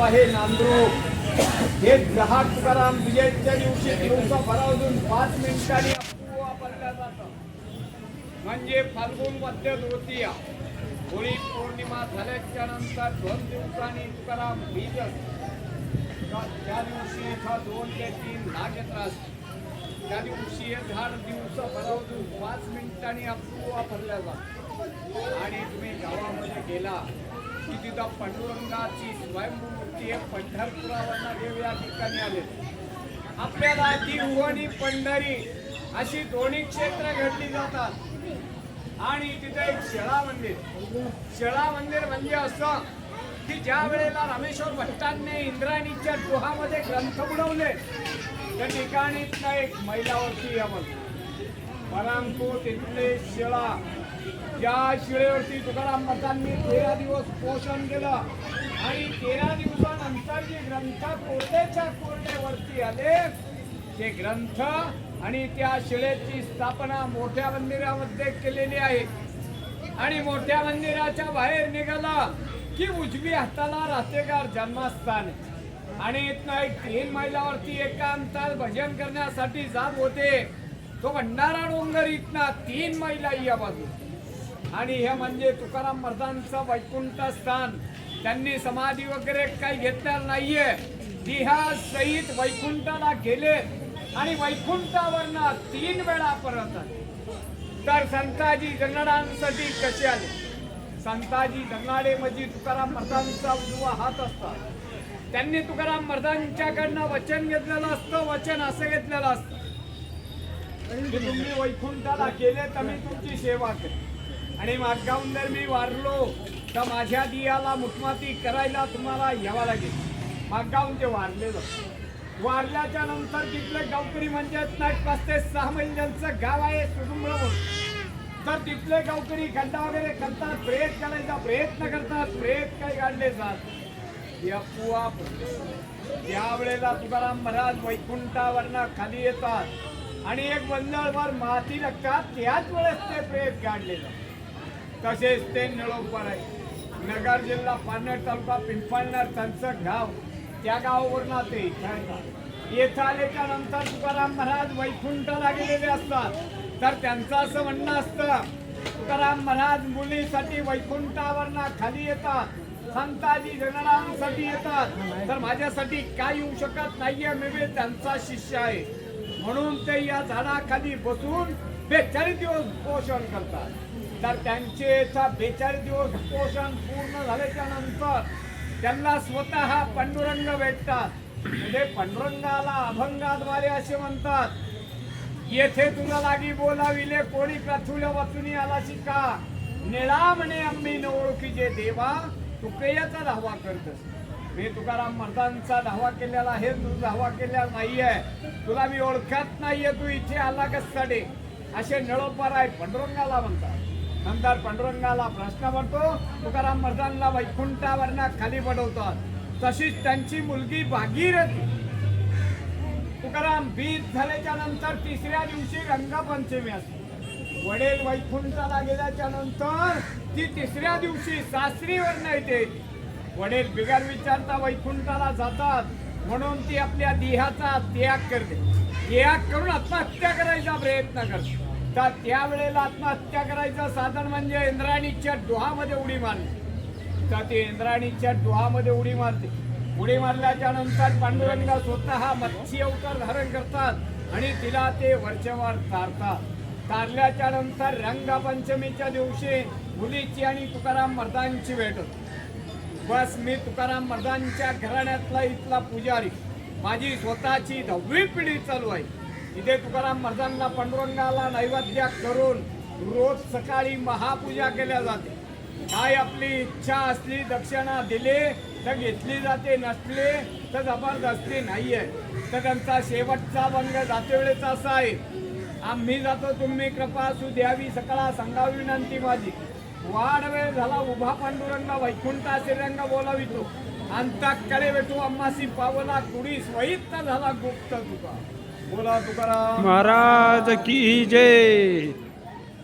गाव आहे नांद्रो. हे ग्रहा तुकाराम विजयच्या दिवशी दिवसा भरावून पाच मिनिटांनी वापरल्या वापरलं जातं. म्हणजे फाल्गुन मध्य तृतीया. होळी पौर्णिमा झाल्याच्यानंतर दोन दिवसांनी तुकाराम बीज त्या दिवशी इथं दोन ते तीन नाग त्रास त्या दिवशी हे झाड दिवस भरावून पाच मिनिटांनी अपूर्व वापरल्या जात. आणि तुम्ही गावामध्ये गेला की तिथं पांडुरंगाची स्वयंभू मूर्ती आहे पंढरपुरावरनं देव या ठिकाणी आले आपल्याला जीव पंढरी अशी दोन्ही क्षेत्र घडली जातात. आणि तिथे एक शेळा मंदिर. शेळा मंदिर म्हणजे असं की ज्या वेळेला रामेश्वर भट्टांनी इंद्रायणीच्या डोहामध्ये ग्रंथ बुडवले त्या ठिकाणी एक महिलावरती यमन परंतु तिथले शिळा या शिळेवरती तुकाराम महाराजांनी तेरा दिवस पोषण केलं. आणि तेरा दिवसानंतर जे ग्रंथ कोरडेच्या कोरडेवरती आले ते ग्रंथ आणि त्या शिळेची स्थापना मोठ्या मंदिरामध्ये केलेली आहे. आणि मोठ्या मंदिराच्या बाहेर निघाला की उजवी हाताला राहतेगार जन्मस्थान. आणि इथनं एक तीन मैलावरती एकांतात भजन करण्यासाठी जात होते. तो भंडारा डोंगर इथनं तीन मैला या बाजू आणि हे म्हणजे तुकाराम महाराजांचं वैकुंठ स्थान. त्यांनी समाधी वगैरे काही घेतणार नाहीये. दिहा सहित वैकुंठाला गेले आणि वैकुंठावरनं तीन वेळा परत आले. तर संताजी जंगडांसाठी कसे आले? संताजी जंगाडे म्हणजे तुकाराम महाराजांचा उजवा हात असतात त्यांनी तुकाराम महाराजांच्याकडनं वचन घेतलेलं असतं वचन असं घेतलेलं असतं. तुम्ही वैकुंठाला गेले तर मी तुमची सेवा करेन. आणि मागाहून जर मी वारलो तर माझ्या दियाला मुठमाती करायला तुम्हाला यावं लागेल. मागाहून ते वारलेलं. वारल्याच्या नंतर तिथलं गावकरी म्हणतात नाही पाच ते सहा महिन्यांचं गाव आहे कुटुंब तर तिथले गावकरी खड्डा वगैरे करतात प्रेत करायचा प्रयत्न करतात प्रेत काही काढले जात या पुवा त्यावेळेला तुकाराम महाराज वैकुंठावरनं खाली येतात आणि एक बंदळवर माती लागतात त्याच वेळेस ते प्रेत काढले जातात. तसेच ते निळोपर आहे. नगर जिल्हा पारनेर तालुका पिंपळनेर त्यांचं गाव त्या गावावरून ते इथं येथं आल्याच्यानंतर तुकाराम महाराज वैकुंठाला गेलेले असतात. तर त्यांचं असं म्हणणं असतं तुकाराम महाराज मुलीसाठी वैकुंठावरनं खाली येतात. संताजी जगणांसाठी येतात. तर माझ्यासाठी काय येऊ शकत नाहीये मी त्यांचा शिष्य आहे. म्हणून ते या झाडाखाली बसून बेचाळीस दिवस पोषण करतात. तर त्यांचे बेचाळीस दिवस पोषण पूर्ण झाल्याच्यानंतर त्यांना स्वतः पांडुरंग भेटतात. म्हणजे पांडुरंगाला अभंगाद्वारे असे म्हणतात येथे तुला लागी बोलाविले कोणी प्रथुल वाचुनी आला शिका निळा म्हणे आम्ही न ओळखीचे देवा तुकयाचा धावा करतस मी तुकाराम महाराजांचा धावा केलेला आहे तू धावा केलेला नाहीये. तुला मी ओळखत नाहीये तू इथे आला कशासाठी? असे निळोपार आहेत पांडुरंगाला म्हणतात. नंतर पंडुरंगाला प्रश्न पडतो तुकाराम महाराजांना वैकुंठावरना खाली पडवतात. तशीच त्यांची मुलगी भागीरथी. तुकाराम बीज झाल्याच्यानंतर तिसऱ्या दिवशी रंगपंचमी असते. वडील वैकुंठाला गेल्याच्यानंतर ती तिसऱ्या दिवशी सासरीवर येते. वडील बिगर विचारता वैकुंठाला जातात म्हणून ती आपल्या देहाचा त्याग करते. त्याग करून आत्महत्या करायचा प्रयत्न करते. तर त्यावेळेला आत्महत्या करायचं साधन म्हणजे इंद्राणीच्या डोहामध्ये उडी मारली तर ते इंद्राणीच्या डोहामध्ये उडी मारते. उडी मारल्याच्या नंतर पांडुरंगा स्वतः मत्स्य अवतार धारण करतात आणि तिला ते वरच्यावर तारतात तारल्याच्या नंतर रंगपंचमीच्या दिवशी मुलीची आणि तुकाराम मर्दांची भेट होते. बस मी तुकाराम मर्दांच्या घराण्यातला इथला पुजारी. माझी स्वतःची दहावी पिढी चालू आहे. इथे तुकाराम मर्दांना पांडुरंगाला नैवेद्य करून रोज सकाळी महापूजा केल्या जाते. काय आपली इच्छा असली दक्षिणा दिली तर घेतली जाते नसले तर जबरदस्ती नाही आहे तर त्यांचा शेवटचा भंग जातेवेळेचा असा आहे. आम्ही जातो तुम्ही कृपा असू द्यावी सकाळ सांगावी विनंती माझी. वाढ वेळ झाला उभा पांडुरंग वैकुंठा श्रीरंग बोलावितो. अंताकडे भेटू अम्मासी पावला कुडी स्वहित झाला गुप्त तुका बोला तुकाराम. महाराज की जय.